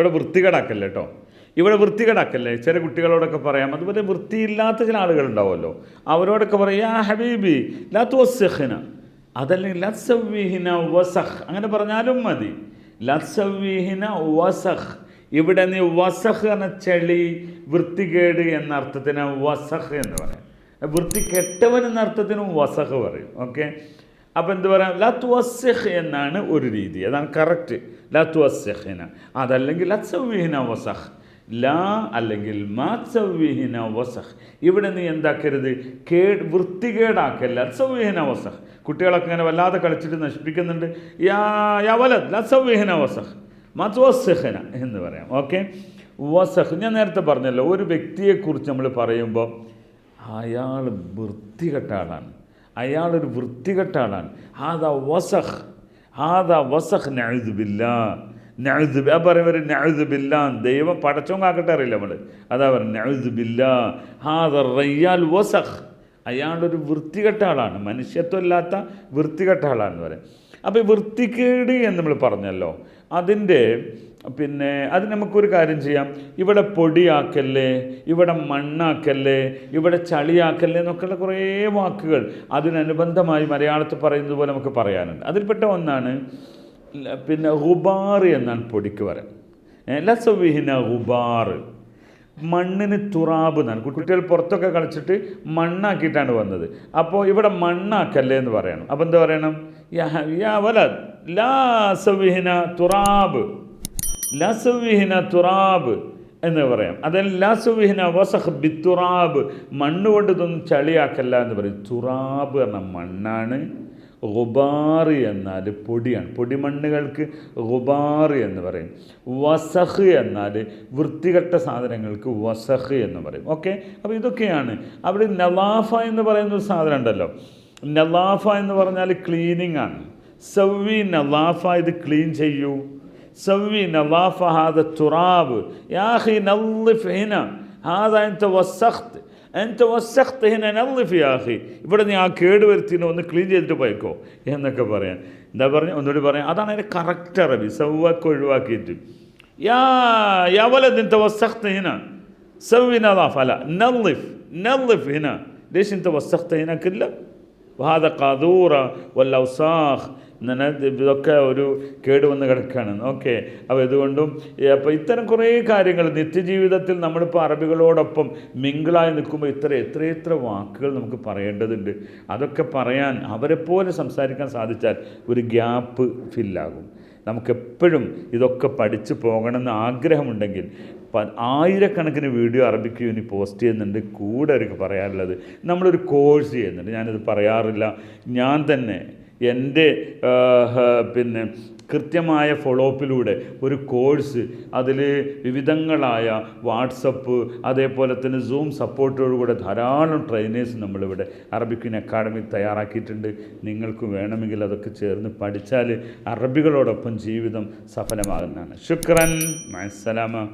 ഇവിടെ വൃത്തികേടാക്കല്ലേ കേട്ടോ ഇവിടെ വൃത്തികേടാക്കല്ലേ? ചില കുട്ടികളോടൊക്കെ പറയാം. അതുപോലെ വൃത്തിയില്ലാത്ത ചില ആളുകളുണ്ടാവുമല്ലോ. അവരോടൊക്കെ പറയാ ഹബീബി ലാ തുവസ്സഖിന. അതല്ലെങ്കിൽ ലത്സവീഹിന വസഹ് അങ്ങനെ പറഞ്ഞാലും മതി. ലത്സവീഹിന വസഹ് ഇവിടെ നീ വസഹ് എന്ന ചെളി വൃത്തികേട് എന്ന അർത്ഥത്തിന് വസഹ് എന്ന് പറയാം. വൃത്തി കെട്ടവൻ എന്ന അർത്ഥത്തിനും വസഹ് പറയും. ഓക്കെ? അപ്പം എന്ത് പറയാം? ലത്ത് വസ്സെഹ് എന്നാണ് ഒരു രീതി. അതാണ് കറക്റ്റ് ലത്ത് വസ്സെഹിന അതല്ലെങ്കിൽ ലത്സവീഹിന വസഹ് ലാ അല്ലെങ്കിൽ മാത്സവിഹിന വസഹ് ഇവിടെ നീ എന്താക്കരുത്? കേ വൃത്തികേടാക്കല്ല ലത്സവിഹിന വസഹ് കുട്ടികളൊക്കെ ഇങ്ങനെ വല്ലാതെ കളിച്ചിട്ട് നശിപ്പിക്കുന്നുണ്ട്. യാ യവലത് ലത്സവീഹിന വസഖ്. മത്വസഹന എന്ന് പറയാം. ഓക്കെ? വസഹ് ഞാൻ നേരത്തെ പറഞ്ഞല്ലോ ഒരു വ്യക്തിയെക്കുറിച്ച് നമ്മൾ പറയുമ്പോൾ അയാൾ വൃത്തികെട്ട ആളാണ്. അയാളൊരു വൃത്തികെട്ട ആളാണ് ഹാദ വസഹ് ഹാദ വസഹ് നഴുതുബില്ല നഴുതു ആ പറയുമ്പോൾ നഴുതുബില്ല ദൈവം പടച്ചോൻ കാക്കട്ടെ അറിയില്ല നമ്മൾ അതാ പറയുന്നത് നഴുതുബില്ല ഹാദ റയ്യാൽ വസഹ് അയാളൊരു വൃത്തികെട്ട ആളാണ് മനുഷ്യത്വമില്ലാത്ത വൃത്തികെട്ട ആളാണെന്ന് പറയാം അപ്പോൾ വൃത്തിക്കേട് എന്ന് നമ്മൾ പറഞ്ഞല്ലോ. അതിന്റെ പിന്നെ അത് നമുക്കൊരു കാര്യം ചെയ്യാം. ഇവിടെ പൊടിയാക്കല്ലേ ഇവിടെ മണ്ണാക്കല്ലേ ഇവിടെ ചളിയാക്കല്ലേ എന്നൊക്കെയുള്ള കുറേ വാക്കുകൾ അതിനനുബന്ധമായി മലയാളത്തിൽ പറയുന്നത് പോലെ നമുക്ക് പറയാനുണ്ട്. അതിൽപ്പെട്ട ഒന്നാണ് പിന്നെ ഹുബാർ എന്നാണ് പൊടിക്ക് പറയാം ലസവിഹിന ഹുബാർ. മണ്ണിന് തുറാബ് എന്നാണ്. കുട്ടികൾ പുറത്തൊക്കെ കളിച്ചിട്ട് മണ്ണാക്കിയിട്ടാണ് വന്നത്. അപ്പോൾ ഇവിടെ മണ്ണാക്കല്ലേ എന്ന് പറയണം. അപ്പോൾ എന്താ പറയണം? വലദ് തുറാബ്. ലസുവിഹിന തുറാബ് എന്ന് പറയാം. അതല്ല ലസുവിഹിന വസഹ് ബിത്തുറാബ്. മണ്ണ് കൊണ്ട് ഇതൊന്നും ചളിയാക്കല്ല എന്ന് പറയും. തുറാബ് എന്ന മണ്ണാണ് റുബാർ എന്നാൽ പൊടിയാണ്. പൊടിമണ്ണുകൾക്ക് റുബാർ എന്ന് പറയും. വസഹ് എന്നാൽ വൃത്തികെട്ട സാധനങ്ങൾക്ക് വസഹ് എന്ന് പറയും. ഓക്കെ? അപ്പോൾ ഇതൊക്കെയാണ്. അവിടെ നവാഫ എന്ന് പറയുന്ന ഒരു സാധനം ഉണ്ടല്ലോ. നവാഫ എന്ന് പറഞ്ഞാൽ ക്ലീനിങ് ആണ്. സവി നവാഫ ഇത് ക്ലീൻ ചെയ്യൂ. സവി നവാഫ ഹാദ തുറാബ്. യാഹി നല്ലിഫ് ഹിന ഹാദ വസഖ്ത് أنت وسخت أنت وسخت هنا نظف يا أخي ഇവിടെ നീ ആ കേട് വരുത്തിനെ ഒന്ന് ക്ലീൻ ചെയ്തിട്ട് പോയിക്കോ എന്നൊക്കെ പറയാൻ എന്താ പറഞ്ഞ ഒന്നുകൂടി പറയാം അതാണ് അതിൻ്റെ കറക്റ്റ് അറബി സവ്വൊക്കെ ഒഴിവാക്കിയിട്ട് യാ യവലത് انت وسخت هنا سوي نظافة لا نظف نظف هنا ليش انت وسخت هنا كله وهذا قاذورة والأوساخ ഇങ്ങനെ ഇതൊക്കെ ഒരു കേട് വന്ന് കിടക്കുകയാണ്. ഓക്കെ അപ്പോൾ ഇതുകൊണ്ടും അപ്പോൾ ഇത്തരം കുറേ കാര്യങ്ങൾ നിത്യജീവിതത്തിൽ നമ്മളിപ്പോൾ അറബികളോടൊപ്പം മിങ്കിളായി നിൽക്കുമ്പോൾ ഇത്ര എത്ര എത്ര വാക്കുകൾ നമുക്ക് പറയേണ്ടതുണ്ട്. അതൊക്കെ പറയാൻ അവരെപ്പോലെ സംസാരിക്കാൻ സാധിച്ചാൽ ഒരു ഗ്യാപ്പ് ഫില്ലാകും. നമുക്കെപ്പോഴും ഇതൊക്കെ പഠിച്ചു പോകണമെന്ന് ആഗ്രഹമുണ്ടെങ്കിൽ ആയിരക്കണക്കിന് വീഡിയോ അറബിക്ക് യൂണി പോസ്റ്റ് ചെയ്യുന്നുണ്ട്. കൂടെ അവർക്ക് പറയാനുള്ളത് നമ്മളൊരു കോഴ്സ് ചെയ്യുന്നുണ്ട്. ഞാനിത് പറയാറില്ല. ഞാൻ തന്നെ എന്റെ പിന്നെ കൃത്യമായ ഫോളോ അപ്പിലൂടെ ഒരു കോഴ്സ് അതിൽ വിവിധങ്ങളായ വാട്സപ്പ് അതേപോലെ തന്നെ സൂം സപ്പോർട്ടോടുകൂടെ ധാരാളം ട്രെയിനേഴ്സ് നമ്മളിവിടെ അറബിക്കിൻ അക്കാഡമി തയ്യാറാക്കിയിട്ടുണ്ട്. നിങ്ങൾക്ക് വേണമെങ്കിൽ അതൊക്കെ ചേർന്ന് പഠിച്ചാൽ അറബികളോടൊപ്പം ജീവിതം സഫലമാകുന്നതാണ്. ശുക്രൻ മസലാമ.